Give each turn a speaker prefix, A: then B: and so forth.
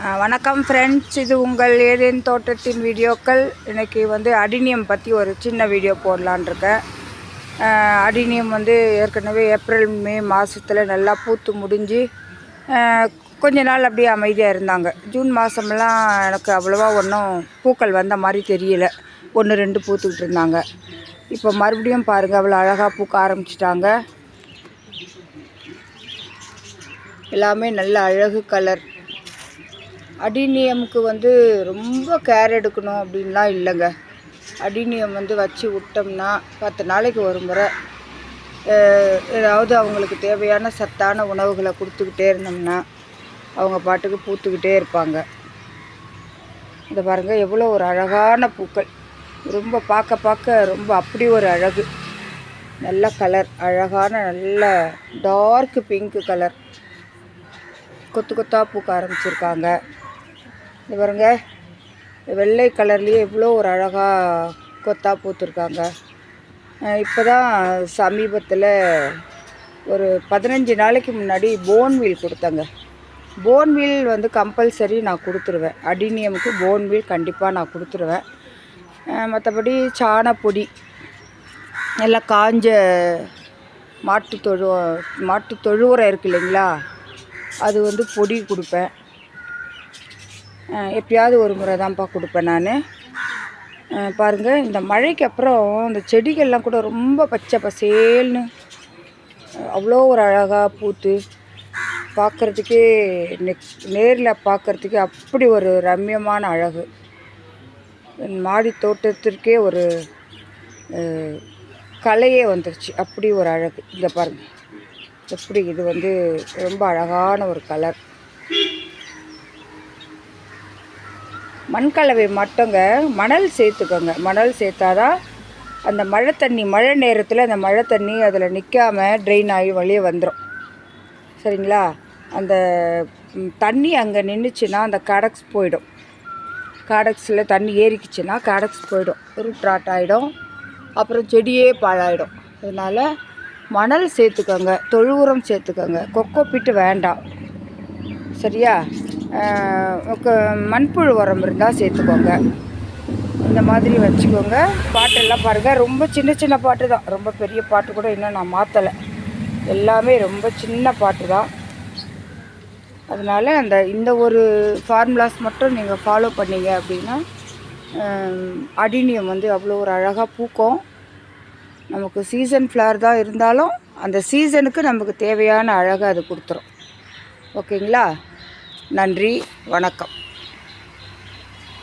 A: வணக்கம் ஃப்ரெண்ட்ஸ் இது உங்கள் ஏதேன் தோட்டத்தின் வீடியோக்கள். இன்றைக்கி வந்து அடினியம் பற்றி ஒரு சின்ன வீடியோ போடலான்ருக்கேன் அடினியம் வந்து ஏற்கனவே ஏப்ரல் மே மாதத்தில் நல்லா பூத்து முடிஞ்சு கொஞ்ச நாள் அப்படியே அமைதியாக இருந்தாங்க. ஜூன் மாதமெல்லாம் எனக்கு அவ்வளோவா ஒன்றும் பூக்கள் வந்த மாதிரி தெரியல. ஒன்று ரெண்டு பூத்துக்கிட்டு இருந்தாங்க. இப்போ மறுபடியும் பாருங்கள் அவ்வளோ அழகாக பூக்க ஆரம்பிச்சிட்டாங்க. எல்லாமே நல்ல அழகு கலர் அடிநியமுக்கு வந்து ரொம்ப கேர் எடுக்கணும் அப்படின்லாம் இல்லைங்க. அடினியம் வந்து வச்சு விட்டோம்னா பத்து நாளைக்கு ஒரு முறை ஏதாவது அவங்களுக்கு தேவையான சத்தான உணவுகளை கொடுத்துக்கிட்டே இருந்தோம்னா அவங்க பாட்டுக்கு பூத்துக்கிட்டே இருப்பாங்க. இந்த பாருங்கள் எவ்வளோ ஒரு அழகான பூக்கள். ரொம்ப பார்க்க பார்க்க ரொம்ப அப்படி ஒரு அழகு. நல்ல கலர் அழகான நல்ல டார்க் பிங்க் கலர் கொத்து கொத்தாக பூக்க ஆரம்பிச்சிருக்காங்க. இது பாருங்க. வெள்ளை கலர்லேயே இவ்வளோ ஒரு அழகாக கொத்தா பூத்துருக்காங்க. இப்போ தான் சமீபத்தில் ஒரு பதினஞ்சு நாளைக்கு முன்னாடி போன்வீல் கொடுத்தாங்க. போன்வீல் வந்து கம்பல்சரி நான் கொடுத்துருவேன். அடினியமுக்கு போன்வீல் கண்டிப்பாக நான் கொடுத்துருவேன். மற்றபடி சாணப்பொடி எல்லாம் காஞ்ச மாட்டு தொழு மாட்டு தொழுவுரம் இருக்கு இல்லைங்களா? அது வந்து பொடி கொடுப்பேன். எப்பயாவது ஒரு முறை தான்ப்பா கொடுப்பேன் நான். பாருங்கள் இந்த மழைக்கு அப்புறம் இந்த செடிகள்லாம் கூட ரொம்ப பச்சை பசேல்னு அவ்வளோ ஒரு அழகாக பூத்து பார்க்குறதுக்கே நேரில் பார்க்குறதுக்கே அப்படி ஒரு ரம்யமான அழகு. மாடி தோட்டத்திற்கே ஒரு கலையே வந்துருச்சு. அப்படி ஒரு அழகு. இங்கே பாருங்கள் எப்படி இது வந்து ரொம்ப அழகான ஒரு கலர். மண்கலவை மட்டுங்க மணல் சேர்த்துக்கோங்க. மணல் சேர்த்தாதான் அந்த மழை தண்ணி மழை நேரத்தில் அந்த மழை தண்ணி அதில் நிற்காம ட்ரெயின் ஆகி வழியே வந்துடும் சரிங்களா? அந்த தண்ணி அங்கே நின்றுச்சுன்னா அந்த கடக்ஸ் போயிடும். காடக்ஸில் தண்ணி ஏறிக்குச்சுன்னா காடக்ஸ் போயிடும். ரூட் ராட் ஆகிடும் அப்புறம் செடியே பாழாயிடும். அதனால் மணல் சேர்த்துக்கோங்க. தொழு உரம் சேர்த்துக்கோங்க. கொக்கோ பிட்டு வேண்டாம். சரியா? மண்புழு உரம் இருந்தால் சேர்த்துக்கோங்க. இந்த மாதிரி வச்சுக்கோங்க. பாட்டெல்லாம் பாருங்கள் ரொம்ப சின்ன சின்ன பாட்டு தான். ரொம்ப பெரிய பாட்டு கூட இன்னும் நான் மாற்றலை எல்லாமே ரொம்ப சின்ன பாட்டு தான். அதனால் அந்த இந்த ஒரு ஃபார்முலாஸ் மட்டும் நீங்கள் ஃபாலோ பண்ணீங்க அப்படின்னா அடினியம் வந்து அவ்வளோ ஒரு அழகாக பூக்கும். நமக்கு சீசன் ஃப்ளவர் தான் இருந்தாலும் அந்த சீசனுக்கு நமக்கு தேவையான அழகை அது கொடுத்துரும். ஓகேங்களா? நன்றி வணக்கம்.